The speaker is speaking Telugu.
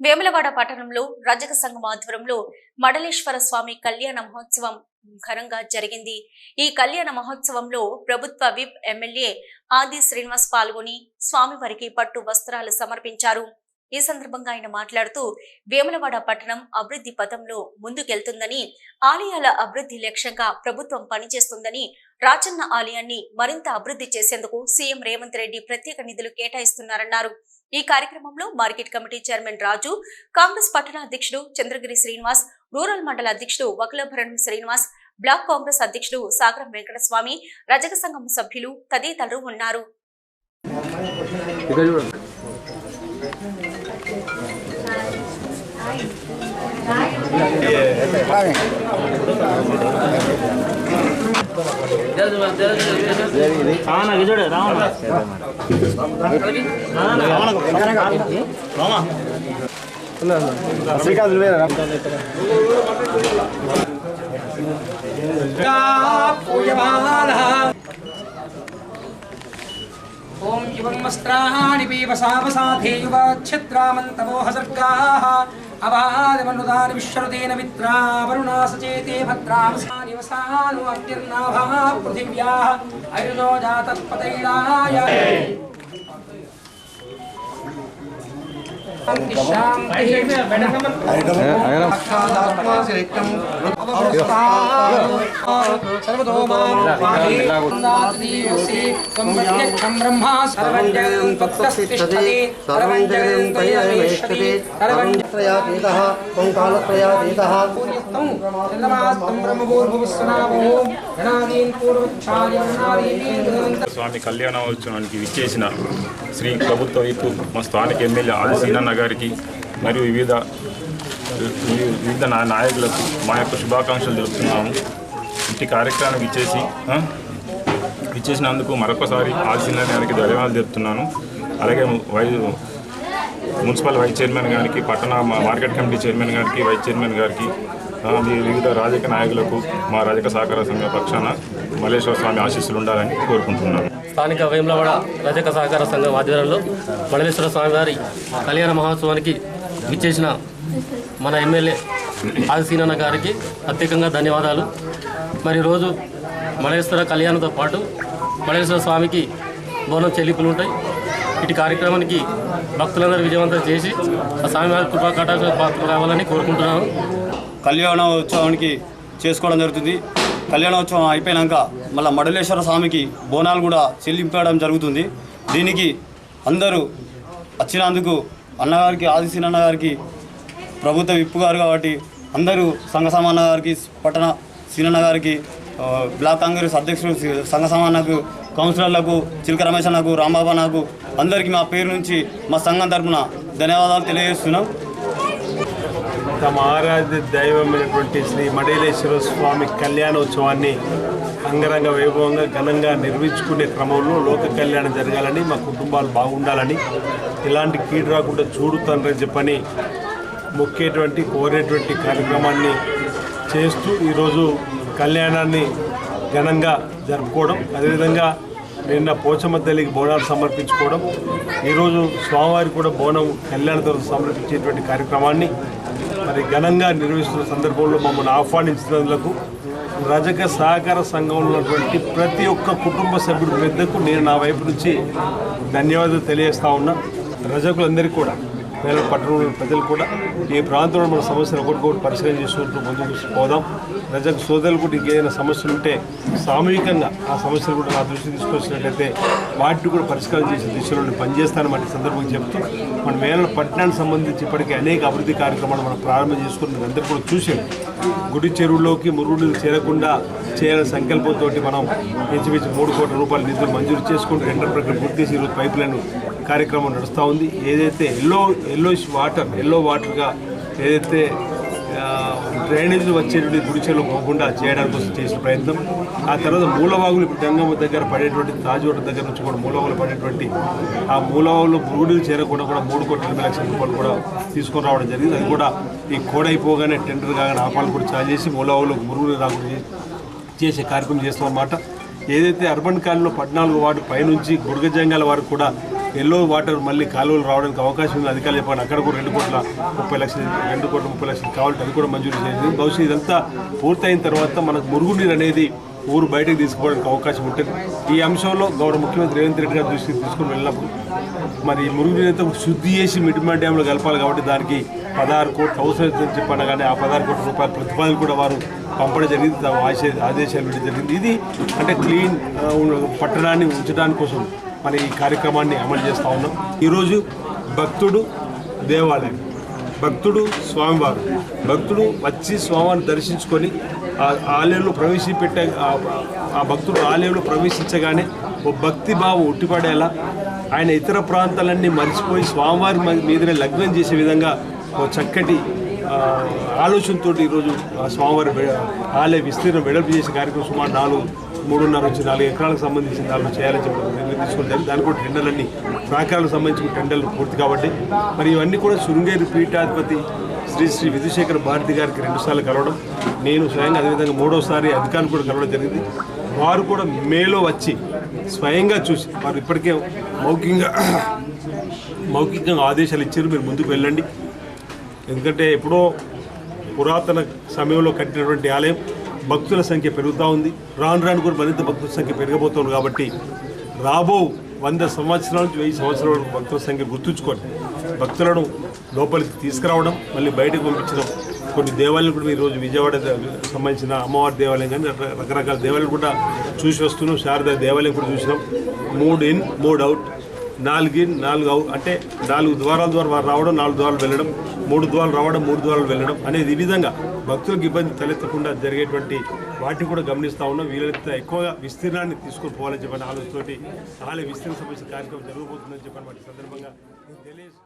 వేములవాడ పట్టణంలో రజక సంఘం ఆధ్వర్యంలో మడలేశ్వర స్వామి కళ్యాణ మహోత్సవం ఘనంగా జరిగింది. ఈ కళ్యాణ మహోత్సవంలో ప్రభుత్వ విప్ ఎమ్మెల్యే ఆది శ్రీనివాస్ పాల్గొని స్వామివారికి పట్టు వస్త్రాలు సమర్పించారు. ఈ సందర్భంగా ఆయన మాట్లాడుతూ వేములవాడ పట్టణం అభివృద్ధి పథంలో ముందుకెళ్తుందని ఆలయాల అభివృద్ధి లక్ష్యంగా ప్రభుత్వం పనిచేస్తుందని రాచన్న ఆలయాన్ని మరింత అభివృద్ధి చేసేందుకు సీఎం రేవంత్ రెడ్డి ప్రత్యేక నిధులు కేటాయిస్తున్నారన్నారు. ఈ కార్యక్రమంలో market committee chairman Raju Congress పట్టణ అధ్యక్షుడు చంద్రగిరి శ్రీనివాస్ రూరల్ మండల అధ్యక్షుడు వకులభరణం శ్రీనివాస్ బ్లాక్ కాంగ్రెస్ అధ్యక్షుడు సాగరం వెంకటస్వామి రజక సంఘం సభ్యులు తదితరులు ఉన్నారు. శ్రీకాంత్ వేరే ఓం యువం వస్త్రాణి సర్గాః అవాదమనుదాని విశ్వరుదేన మిత్రా వరుణా సచేతే భద్రావసాని వసాను అభ్యర్నాభా పృథివ్యాః. అయునో జాతత్పతైలాయ స్వామి కళ్యాణోత్సవానికి విచ్చేసిన శ్రీ ప్రభుత్వ వైపు మా స్థానిక ఎమ్మెల్యే ఆది సీనన్న గారికి మరియు వివిధ వివిధ నాయకులకు మా యొక్క శుభాకాంక్షలు తెలుపుతున్నాము. ఇంటి కార్యక్రమానికి ఇచ్చేసి ఇచ్చేసినందుకు మరొకసారి ఆది గారికి ధన్యవాదాలు తెలుపుతున్నాను. అలాగే వై మున్సిపల్ వైస్ చైర్మన్ గారికి పట్టణ మార్కెట్ కమిటీ చైర్మన్ గారికి వైస్ చైర్మన్ గారికి మీ వివిధ రాజకీయ నాయకులకు మా రాజకీయ సహకార సంఘ పక్షాన మల్లేశ్వర స్వామి ఆశీస్సులు ఉండాలని కోరుకుంటున్నాను. స్థానిక వేములవాడ రజక సహకార సంఘం ఆధ్వర్యంలో మండలేశ్వర స్వామివారి కళ్యాణ మహోత్సవానికి విచ్చేసిన మన ఎమ్మెల్యే ఆదిసీనన్న గారికి ప్రత్యేకంగా ధన్యవాదాలు. మరి రోజు మలేశ్వర కళ్యాణంతో పాటు మలేశ్వర స్వామికి బోనం చెల్లింపులు ఉంటాయి. ఇటు కార్యక్రమానికి భక్తులందరూ విజయవంతం చేసి ఆ స్వామివారి కృపా కటాక్ష పాత్ర కావాలని కోరుకుంటున్నాను కళ్యాణోత్సవానికి చేసుకోవడం జరుగుతుంది. కళ్యాణోత్సవం అయిపోయినాక మళ్ళీ మడలేశ్వర స్వామికి బోనాలు కూడా చెల్లింపడం జరుగుతుంది. దీనికి అందరూ వచ్చినందుకు అన్నగారికి ఆది సీనన్న గారికి ప్రభుత్వ విప్పు గారు కాబట్టి అందరూ సంఘ సమాన గారికి పట్టణ సీనన్న గారికి బ్లాక్ కాంగ్రెస్ అధ్యక్షుడు సంఘ సమానకు కౌన్సిలర్లకు చిలక రమేష్ అన్నకు రాంబాబా నాకు అందరికీ మా పేరు నుంచి మా సంఘం తరఫున ధన్యవాదాలు తెలియజేస్తున్నాం. తమ ఆరాధ్య దైవమైనటువంటి శ్రీ మడేలేశ్వర స్వామి కళ్యాణోత్సవాన్ని అంగరంగ వైభవంగా ఘనంగా నిర్మించుకునే క్రమంలో లోక కళ్యాణం జరగాలని మా కుటుంబాలు బాగుండాలని ఇలాంటి కీడు రాకుండా చూడుతానని చెప్పని మొక్కేటువంటి కోరేటువంటి కార్యక్రమాన్ని చేస్తూ ఈరోజు కళ్యాణాన్ని ఘనంగా జరుపుకోవడం అదేవిధంగా నిన్న పోచమ్మ తల్లికి బోనాలు సమర్పించుకోవడం ఈరోజు స్వామివారికి కూడా బోనం కళ్యాణ తరఫు సమర్పించేటువంటి కార్యక్రమాన్ని మరి ఘనంగా నిర్వహిస్తున్న సందర్భంలో మమ్మల్ని ఆహ్వానించినందుకు రజక సహకార సంఘంలో ఉన్నటువంటి ప్రతి ఒక్క కుటుంబ సభ్యుడి పెద్దకు నేను నా వైపు నుంచి ధన్యవాదాలు తెలియజేస్తా ఉన్నా. రజకులందరికీ కూడా వేల పట్టణంలో ప్రజలు కూడా ఈ ప్రాంతంలో మన సమస్యలు ఒకటికొకటి పరిశీలన చేసుకుంటూ ముందుకు పోదాం. రజకు సోదరులు కూడా ఇంకేదైనా సమస్యలు ఉంటే సామూహికంగా ఆ సమస్యలు కూడా నా దృష్టి తీసుకొచ్చినట్లయితే వాటిని కూడా పరిష్కారం చేసే దిశలో నేను పనిచేస్తాను సందర్భంగా చెప్తూ మన మేళ పట్టణానికి సంబంధించి ఇప్పటికీ అనేక అభివృద్ధి కార్యక్రమాలు మనం ప్రారంభం చేసుకుని మీరు అందరూ కూడా చూసాం గుడి చెరువులోకి మురుగుడు చేరకుండా చేయాలనే సంకల్పంతో మనం ఇంచుమించు మూడు కోట్ల రూపాయల నిధులు మంజూరు చేసుకుంటూ టెండర్ ప్రక్రియ పూర్తి చేసి ఈరోజు పైప్ లైన్ కార్యక్రమం నడుస్తూ ఉంది. ఏదైతే ఎల్లో ఎల్లోష్ వాటర్ ఎల్లో వాటర్గా ఏదైతే డ్రైనేజీలు వచ్చేటువంటి గుడిచెలు పోకుండా చేయడానికి కోసం చేసిన ప్రయత్నం. ఆ తర్వాత మూలవాగులు ఇప్పుడు గంగమ్మ దగ్గర పడేటువంటి తాజోట దగ్గర నుంచి కూడా మూలవాగులు పడేటువంటి ఆ మూలవాగులు మురుగుడు చేరకుండా కూడా మూడు కోట్ల ఎనభై లక్షల రూపాయలు కూడా తీసుకొని రావడం జరిగింది. అది కూడా ఈ కోడైపోగానే టెండర్ కాగానే ఆపాలు కూడా చాలు చేసి మూలవాగులు మురుగులు రాకుండా చేసే కార్యక్రమం చేస్తాం అన్నమాట ఏదైతే అర్బన్ కాలనీలో పద్నాలుగు వార్డు పైనుంచి గుర్గజంగాల వారు కూడా ఎల్లో వాటర్ మళ్ళీ కాలువలు రావడానికి అవకాశం ఉంది. అధికారులు చెప్పండి అక్కడ కూడా రెండు కోట్ల ముప్పై లక్షలు రెండు కోట్ల ముప్పై లక్షలు కావాలంటే అది కూడా మంజూరు చేసింది. బహుశా ఇదంతా పూర్తయిన తర్వాత మనకు మురుగునీరు అనేది ఊరు బయటకు తీసుకోవడానికి అవకాశం ఉంటుంది. ఈ అంశంలో గౌరవ ముఖ్యమంత్రి రేవంత్ రెడ్డి గారు దృష్టికి తీసుకుని వెళ్ళినప్పుడు మరి ఈ మురుగునీరుతో శుద్ధి చేసి మిడ్మాడ్ డ్యాంలో కలపాలి కాబట్టి దానికి పదహారు కోట్లు అవసరం చెప్పాను. కానీ ఆ పదహారు కోట్ల రూపాయల ప్రతిపాదన కూడా వారు పంపడం జరిగింది. ఆశ- ఆదేశాలు ఇవ్వడం జరిగింది. ఇది అంటే క్లీన్ పట్టణాన్ని ఉంచడానికి కోసం మరి ఈ కార్యక్రమాన్ని అమలు చేస్తూ ఉన్నాం. ఈరోజు భక్తుడు దేవాలయం భక్తుడు స్వామివారు భక్తుడు వచ్చి స్వామివారిని దర్శించుకొని ఆ ఆలయంలో ప్రవేశపెట్టే ఆ- భక్తుడు ఆలయంలో ప్రవేశించగానే ఓ భక్తి భావం ఉట్టిపడేలా ఆయన ఇతర ప్రాంతాలన్నీ మర్చిపోయి స్వామివారి మీదనే లగ్నం చేసే విధంగా ఓ చక్కటి ఆలోచనతో ఈరోజు స్వామివారి ఆలయ విస్తీర్ణం వెడల్పు చేసే కార్యక్రమం సుమారు నాలుగు మూడున్నర నుంచి నాలుగు ఎకరాలకు సంబంధించిన దాంట్లో చేయాలని చెప్పి నిర్ణయం దాని కూడా టెండర్లన్నీ ప్రాకారాలకు సంబంధించిన టెండర్లు పూర్తి కాబట్టి మరి ఇవన్నీ కూడా శృంగేరి పీఠాధిపతి శ్రీ శ్రీ విధుశేఖర్ భారతి గారికి రెండుసార్లు కలవడం. నేను స్వయంగా అదేవిధంగా మూడోసారి అధికారులు కూడా కలవడం జరిగింది. వారు కూడా మేలో వచ్చి స్వయంగా చూసి వారు ఇప్పటికే మౌఖికంగా మౌఖికంగా ఆదేశాలు ఇచ్చారు. మీరు ముందుకు వెళ్ళండి. ఎందుకంటే ఎప్పుడో పురాతన సమయంలో కట్టినటువంటి ఆలయం. భక్తుల సంఖ్య పెరుగుతూ ఉంది. రాను రాను కూడా మరింత భక్తుల సంఖ్య పెరగబోతుంది కాబట్టి రాబో వంద సంవత్సరాల నుంచి వెయ్యి సంవత్సరాల వరకు భక్తుల సంఖ్య గుర్తుంచుకోండి. భక్తులను లోపలికి తీసుకురావడం మళ్ళీ బయటకు పంపించడం కొన్ని దేవాలయాలు కూడా ఈరోజు విజయవాడ సంబంధించిన అమ్మవారి దేవాలయం కానీ రకరకాల దేవాలయాలు కూడా చూసి వస్తున్నాం. శారదా దేవాలయం కూడా చూసినాం. మూడు ఇన్ మూడు అవుట్. నాలుగు నాలుగు అంటే నాలుగు ద్వారాల ద్వారా వారు రావడం నాలుగు ద్వారాలు వెళ్ళడం మూడు ద్వారాలు రావడం మూడు ద్వారాలు వెళ్ళడం అనేది ఈ విధంగా భక్తులకు ఇబ్బంది తలెత్తకుండా జరిగేటువంటి వాటిని కూడా గమనిస్తూ ఉన్నాం. వీలైతే ఎక్కువగా విస్తీర్ణాన్ని తీసుకొని పోవాలని చెప్పని ఆలోచనతోటి ఆలయ విస్తీర్ణ సంబంధించిన కార్యక్రమం జరగబోతుందని చెప్పని వాటి సందర్భంగా తెలియజేస్తున్నాం